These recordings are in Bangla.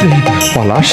পলাশ পলাশ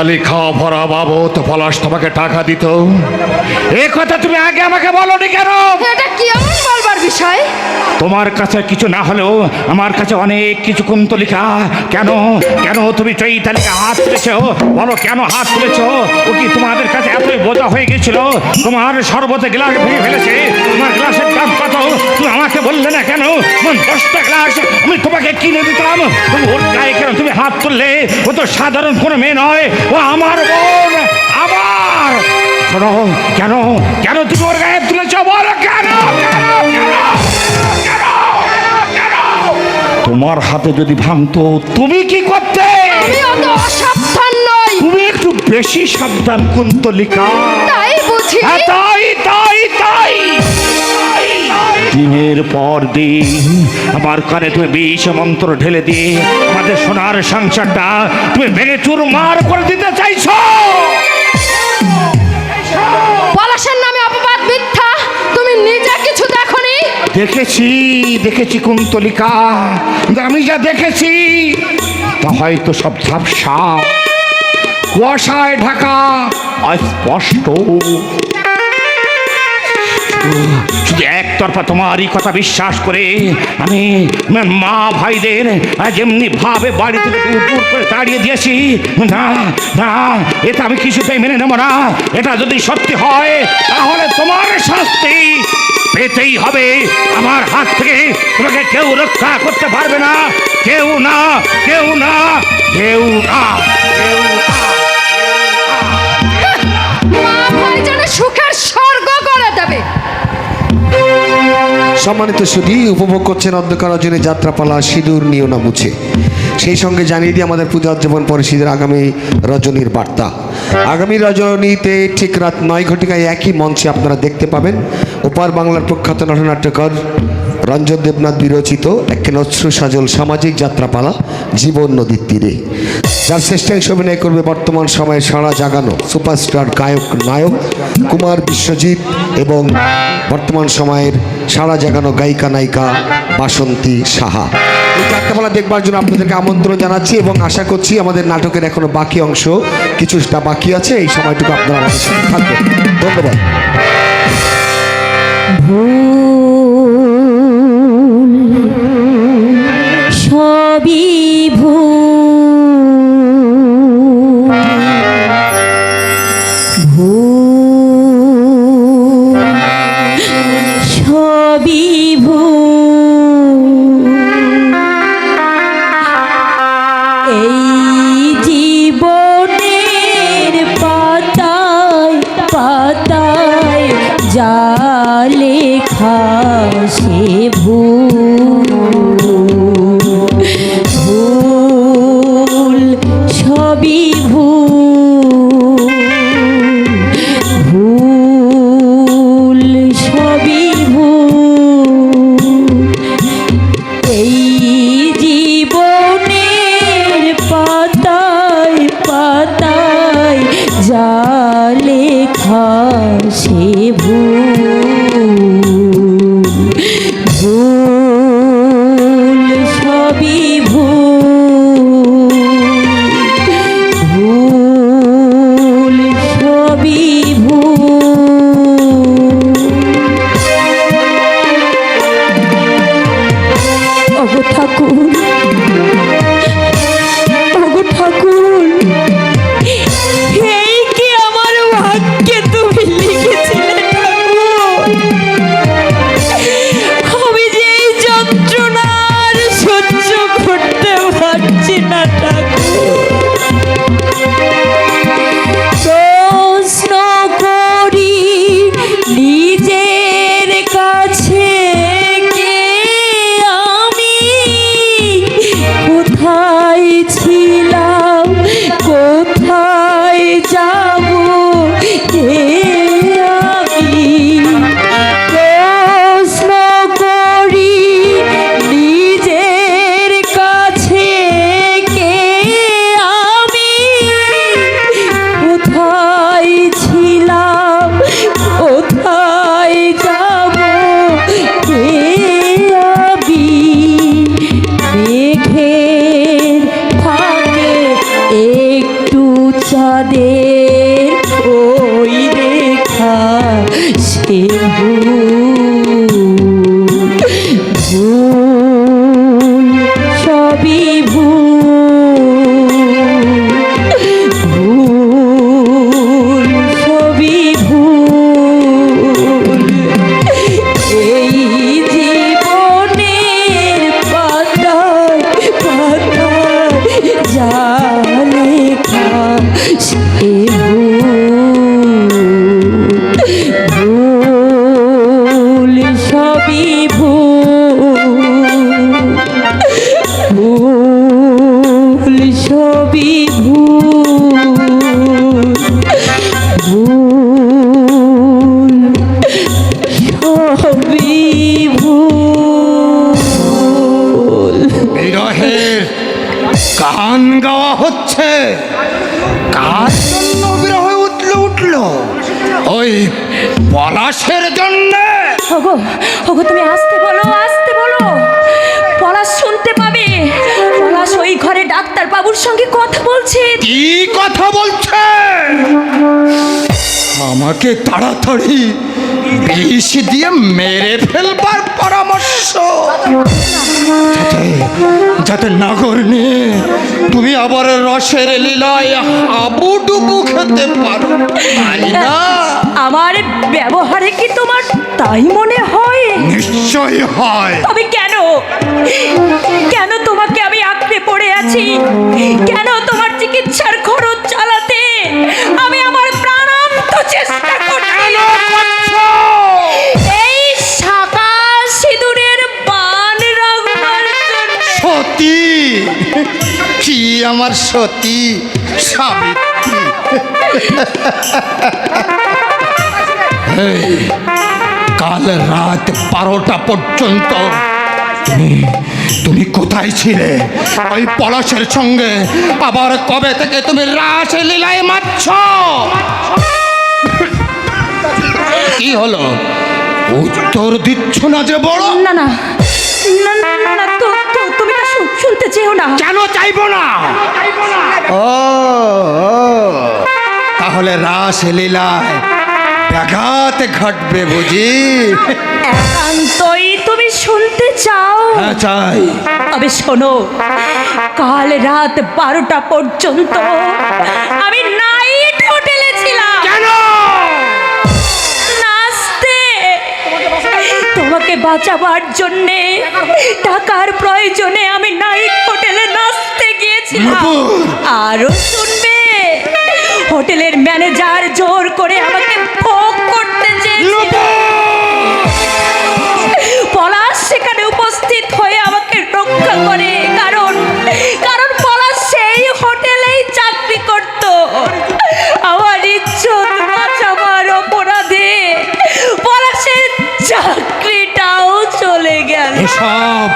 চৈতালি খাওয়া ভরা বাবদ পলাশ তোমাকে টাকা দিত। এ কথা তুমি আগে আমাকে বলনি কেন? এটা কি এমন বলবার বিষয়? তোমার কাছে কিছু না হলেও আমার কাছে অনেক কিছু কুন্তলিকা। কেন? কেন তুমি চৈতালিকা হাত তুলেছো? বলো, কেন হাত তুলেছো? ও কি তোমাদের কাছে এতই বোঝা হয়ে গেছিল তোমার সর্বতে গ্লাস ভেঙে ফেলেছে। তোমার গ্লাসের দাম কত? তুমি আমাকে বললে না কেন? দশটা গ্লাস, আমি তোমাকে কিনে দিতাম। তুমি ওর গায়ে কেন তুমি হাত তুললে? ও তো সাধারণ কোনো মেয়ে নয়। ও আমার বোন, আমার। কেন? কেন তুমি ওর গায়ে তুলেছ? বলো, কেন? কেন? কেন? তোমার হাতে যদি ভাঙতো তুমি কি করতে? তুমি একটু বেশি সাবধান কুন্তলিকা। তাই বুঝি। হ্যাঁ, তাই তাই তাই। দিনের পর দিন আমার কানে তুমি বিষ মন্ত্র ঢেলে দিয়ে আমাদের সোনার সংসারটা তুমি ভেঙে চুরমার করে দিতে চাইছো। পলাশের দেখেছি দেখেছি কুন্তলিকা। আমি যা দেখেছি, তা হয়তো সব ঝাপসা। কুয়াশায় ঢাকা অস্পষ্ট। শুধু একতরফা তোমারই কথা বিশ্বাস করে আমি মা ভাইদের যেমনি ভাবে বাড়ি থেকে উপর করে তাড়িয়ে দিয়েছি। না না, এটা আমি কিছুতেই মেনে নেব না। এটা যদি সত্যি হয়, তাহলে তোমার শাস্তি। পেতেই হবে। আমার হাত থেকে তোমাকে কেউ রক্ষা করতে পারবে না। কেউ না কেউ না কেউ না কেউ না সুখের স্বর্গ করে দেবে। সম্মানিত সুধী উপভোগ করছেন অন্ধকার রজনী যাত্রাপালা, সিঁদুর নিও না মুছে। সেই সঙ্গে জানিয়ে দিই আমাদের পূজা উদযাপন পরিষদের আগামী রজনীর বার্তা। আগামী রজনীতে ঠিক রাত নয় ঘটিকায় একই মঞ্চে আপনারা দেখতে পাবেন ওপার বাংলার প্রখ্যাত নটনাট্যকর রঞ্জন দেবনাথ বিরচিত একখানে অশ্রু সাজল সামাজিক যাত্রাপালা, জীবন নদীর তীরে। যার শ্রেষ্ঠাংশ অভিনয় করবে বর্তমান সময়ে সারা জাগানো সুপারস্টার, গায়ক, নায়ক কুমার বিশ্বজিৎ এবং বর্তমান সময়ের সারা জাগানো গায়িকা নায়িকা বাসন্তী সাহা। এই যাত্রাপালা দেখবার জন্য আপনাদেরকে আমন্ত্রণ জানাচ্ছি এবং আশা করছি আমাদের নাটকের এখনও বাকি অংশ কিছুটা বাকি আছে। এই সময়টুকু আপনারা আমাদের সাথে থাকবেন। ধন্যবাদ। সবই ভুল। লেখা সে ভুল ভুল সবই ভুল সে ভুল পলাশের জন্য। ওগো ওগো তুমি আসতে বলো আসতে বলো। পলাশ শুনতে পাবে। পলাশ ওই ঘরে ডাক্তার বাবুর সঙ্গে কথা বলছে। কি কথা বলছে? আমাকে তাড়াতাড়ি বিষ দিয়ে মেরে ফেলবার পরামর্শ। যাতে নাগর নিয়ে তুমি আবার রসের লীলায় হাবুডুবু খেতে পারো। তাই না? আমার ব্যবহারে কি তোমার তাই মনে হয়? নিশ্চয় হয়। তবে কেন? আমার সতী সাবিত্রী কাল রাত বারোটা পর্যন্ত তুমি তুমি কোথায় ছিলে ওই পলাশের সঙ্গে আবার কবে থেকে তুমি রাস লীলায় মারছ কি হলো উত্তর দিচ্ছ না যে বড় না না না না না, শুনতে চেও না। কেন চাইব না? ও তাহলে রাস লীলায় ব্যাঘাত ঘটবে বুঝি? একান্তই তুমি শুনতে চাও? হ্যাঁ চাই। তবে শোনো কাল রাত বারোটা পর্যন্ত আমি নাইট তোমাকে বাঁচাবার জন্যে টাকার প্রয়োজনে আমি নাইট হোটেলে নাচতে গিয়েছিলাম। নূপুর! আরও শুনবে হোটেলের ম্যানেজার জোর করে আমাকে ভোগ করতে চেয়েছিল। পলাশ সেখানে উপস্থিত হয়ে আমাকে রক্ষা করে। এসব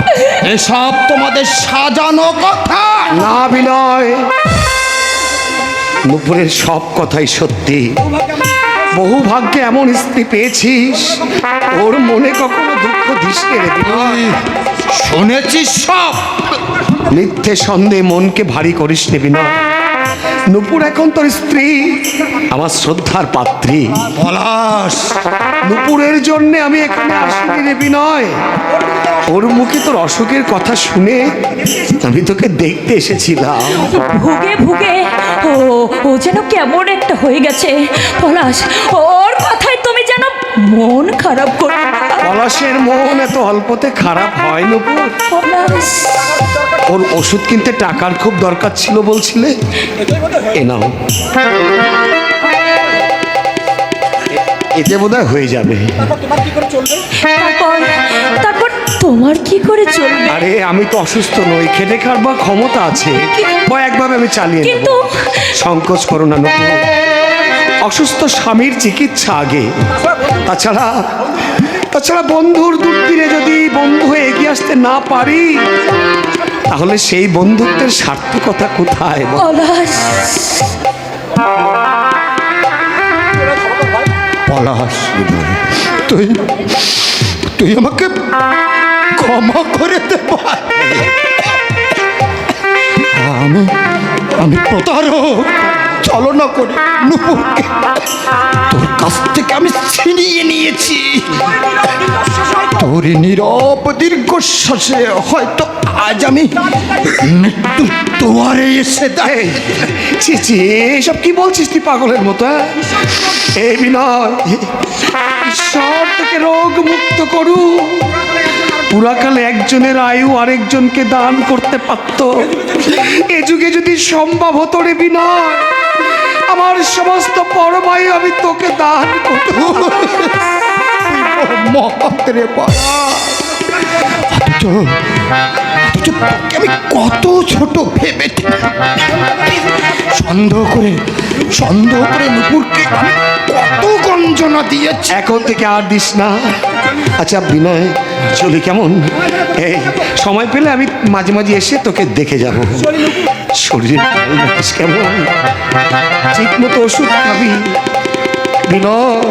এসব তোমাদের সাজানো কথা। না বিনয় নুপুরের সব কথাই সত্যি। বহু ভাগ্যে এমন স্ত্রী পেয়েছিস ওর মনে কখনো দুঃখ দিস নে শুনেছিস সব? মিথ্যে সন্দেহ মনকে ভারী করিস নে বিনয়। নুপুর এখন তোর স্ত্রী। আমার শ্রদ্ধার পাত্রী। পলাশ। নুপুরের জন্য আমি এখানে আসিনি রে বিনয়। ওর মুখে তোর অসুখের কথা শুনে আমি তোকে দেখতে এসেছিলাম। ভুগে ভুগে। ও ও যেন কেমন একটা হয়ে গেছে। পলাশ ওর কথায় তুমি যেন মন খারাপ করো না। পলাশের মন এত অল্পতে খারাপ হয় নুপুর। ওর ওষুধ কিনতে টাকার খুব দরকার ছিল বলছিলে? এ নাও। এতে বোধহয় হয়ে যাবে। তারপর তারপর তোমার কি করে চলবে? আরে আমি তো অসুস্থ নই খেটে খাবার ক্ষমতা আছে। কয়েকভাবে আমি চালিয়ে নেব। সংকোচ করো না অসুস্থ স্বামীর চিকিৎসা আগে। তাছাড়া তাছাড়া বন্ধুর দুর্দিনে যদি বন্ধু হয়ে এগিয়ে আসতে না পারি তাহলে সেই বন্ধুত্বের সার্থকতা কোথায় বল? পলাশ। পলাশ তুই তুই আমাকে ক্ষমা করে দে আমি আমি প্রতারক। ছলনা করে নুপুরকে তোর কাছ থেকে আমি ছিনিয়ে নিয়েছি। তোর নীরব দীর্ঘশ্বাসে হয়তো আজ আমি মৃত্যুর দুয়ারে এসে দেয় ছি ছি, এসব কি বলছিস তুই পাগলের মতো হ্যাঁ? এই বিনয়, ঈশ্বর তোকে রোগ মুক্ত করু পুরাকালে একজনের আয়ু আরেকজনকে দান করতে পারত। এ যুগে যদি সম্ভব হতো রে বিনয় আমার সমস্ত পরমায়ু আমি তোকে দান করত আমি কত ছোট ভেবেছি। সন্দেহ করে সন্দেহ করে নুপুরকে আমি গঞ্জনা দিয়েছি। এখন থেকে আর দিস না। আচ্ছা বিনয় চলি কেমন? এই সময় পেলে আমি মাঝে মাঝে এসে তোকে দেখে যাব। শরীরে কেমন? ঠিক মতো ওষুধ খাবি। বিনয়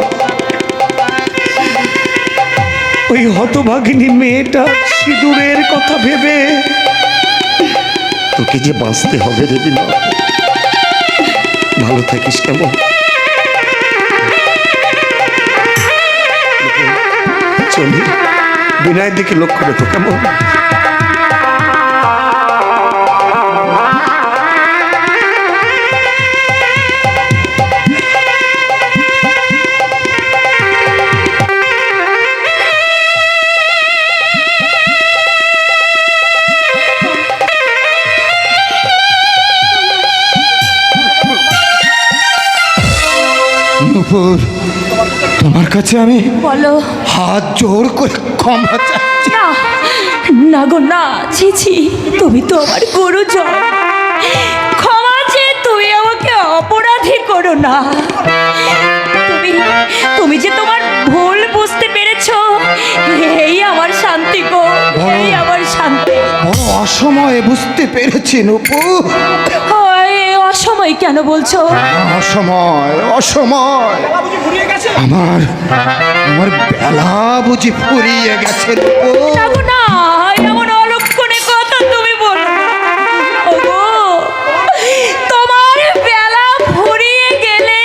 ওই হতভাগিনী মেয়েটা সিঁদুরের কথা ভেবে তোকে যে বাঁচতে হবে রে বিনয়। ভালো থাকিস কেমন? চলি। বিনয়ের দিকে লক্ষ্য রেখো কেমন? নুপুর তোমার কাছে আমি বলো। হাত জোর করে ক্ষমা চাচ্ছি। না না গো না ছি ছি তুমি তো আমার গুরুজন। ক্ষমা চেয়ে তুমি আমাকে অপরাধী করো না। তুমি তুমি যে তোমার ভুল বুঝতে পেরেছ এই আমার শান্তি গো এই আমার শান্তি। বড় অসময়ে বুঝতে পেরেছি নুপুর অসময় কেন বলছো? অসময় অসময়। আমার আমার বেলা বুঝি ফুরিয়ে গেছে নুপুর না গো না এমন অলক্ষণে কথা তুমি বলো। তোমার বেলা ফুরিয়ে গেলে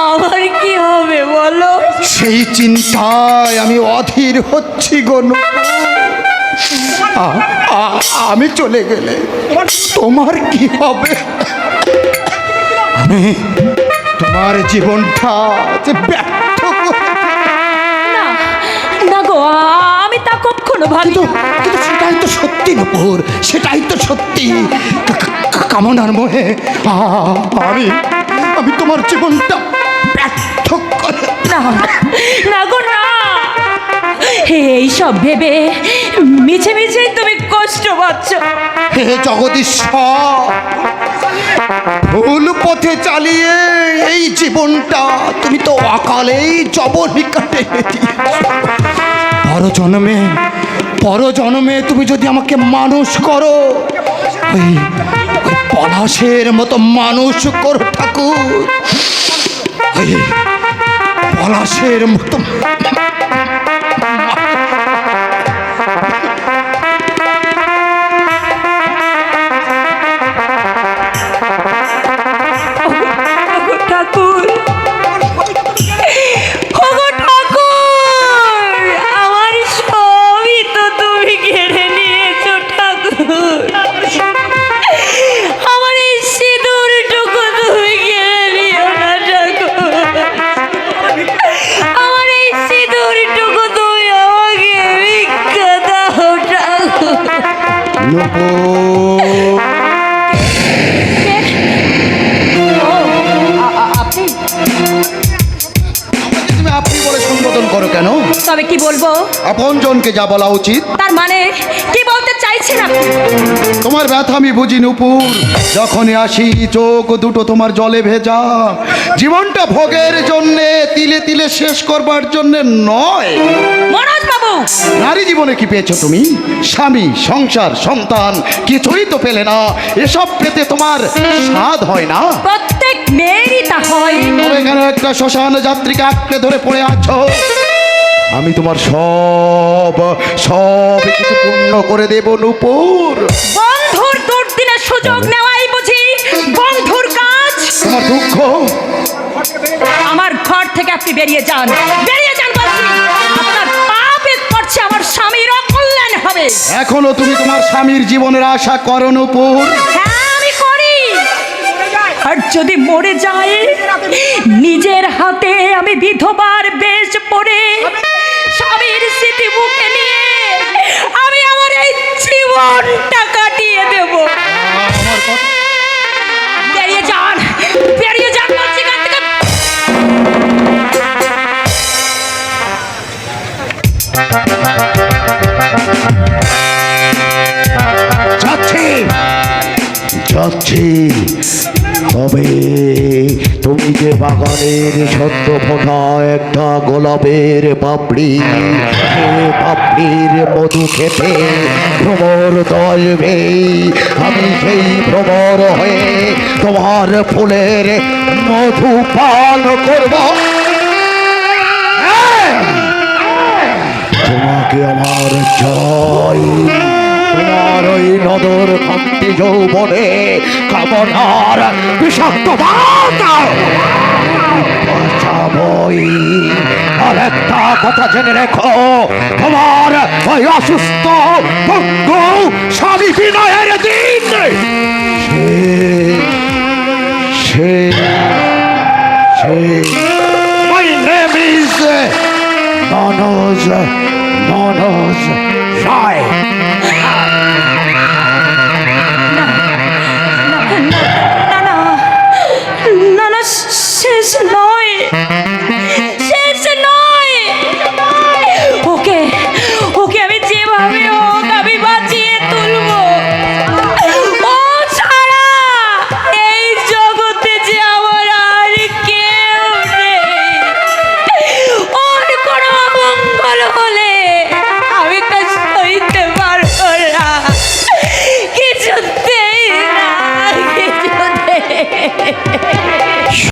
আমার কি হবে বলো? সেই চিন্তায় আমি অধীর হচ্ছি গো আমি চলে গেলে তোমার কি হবে? আমি তোমার জীবনটা যে ব্যর্থ না না গো আমি তা কখনো ভাবি কিন্তু কিন্তু সেটাই তো সত্যি নুপুর সেটাই তো সত্যি। কামনার মোহে আমি আমি তোমার জীবনটা ব্যর্থ করে না না গো না। এই সব ভেবে মিছে মিছে তুমি কষ্ট পাচ্ছ। হে জগদীশ্বর, ভুল পথে চালিয়ে এই জীবনটা তুমি তো অকালেই জবনিকাটে পর জন্মে পর জন্মে তুমি যদি আমাকে মানুষ করো পলাশের মতো মানুষ করো ঠাকুর। পলাশের মতো বলে সম্বোধন করো কেন? তবে কি বলব? আপন জনকে যা বলা উচিত। তার মানে কি বলতে চাইছেন আপনি? তোমার ব্যথা আমি বুঝি নুপুর যখনই আসি চোখ দুটো তোমার জলে ভেজা। জীবনটা ভোগের জন্যে তিলে তিলে শেষ করবার জন্য নয়। মনোজ বাবু! নারী জীবনে কি পেয়েছ তুমি? স্বামী সংসার সন্তান কিছুই তো পেলে না। এসব পেতে তোমার স্বাদ হয় না। প্রত্যেক মেয়েরই তা হয়। কেন একটা শ্মশান যাত্রীকে আঁকড়ে ধরে পড়ে আছো। আমি তোমার সব সব কিছু পূর্ণ করে দেব নুপুর। বন্ধুর দুর্দিনের সুযোগ নেওয়াই বুঝি। বন্ধুর কাজ। তোমার দুঃখ। আমার ঘর থেকে আপনি বেরিয়ে যান। বেরিয়ে যান বলছি। আপনার পাপে করছে আমার স্বামীর অকল্যাণ হবে। এখনও তুমি তোমার স্বামীর জীবনের আশা করো নুপুর। আর যদি মরে যায়, নিজের হাতে আমি বিধবার বেশ পরে স্বামীর স্মৃতি মুখে নিয়ে আমি আমার এই জীবনটা কাটিয়ে দেব। যাচ্ছি যাচ্ছি বাগানের সদ্য ফোটা একটা গোলাপের পাপড়ি। সে পাপড়ির মধু খেতে ভ্রমর দলবে আমি সেই ভ্রমর হয়ে তোমার ফুলের মধু পান করব। তোমাকে আমার জয়। তোমার ওই নদর কান্তি যৌবনে কামনার বিষাক্ত বাঁচাবই। আর একটা কথা জেনে রেখো, তোমার ওই অসুস্থ ভঙ্গ স্বামী বিনয়ের দিন। সে সে name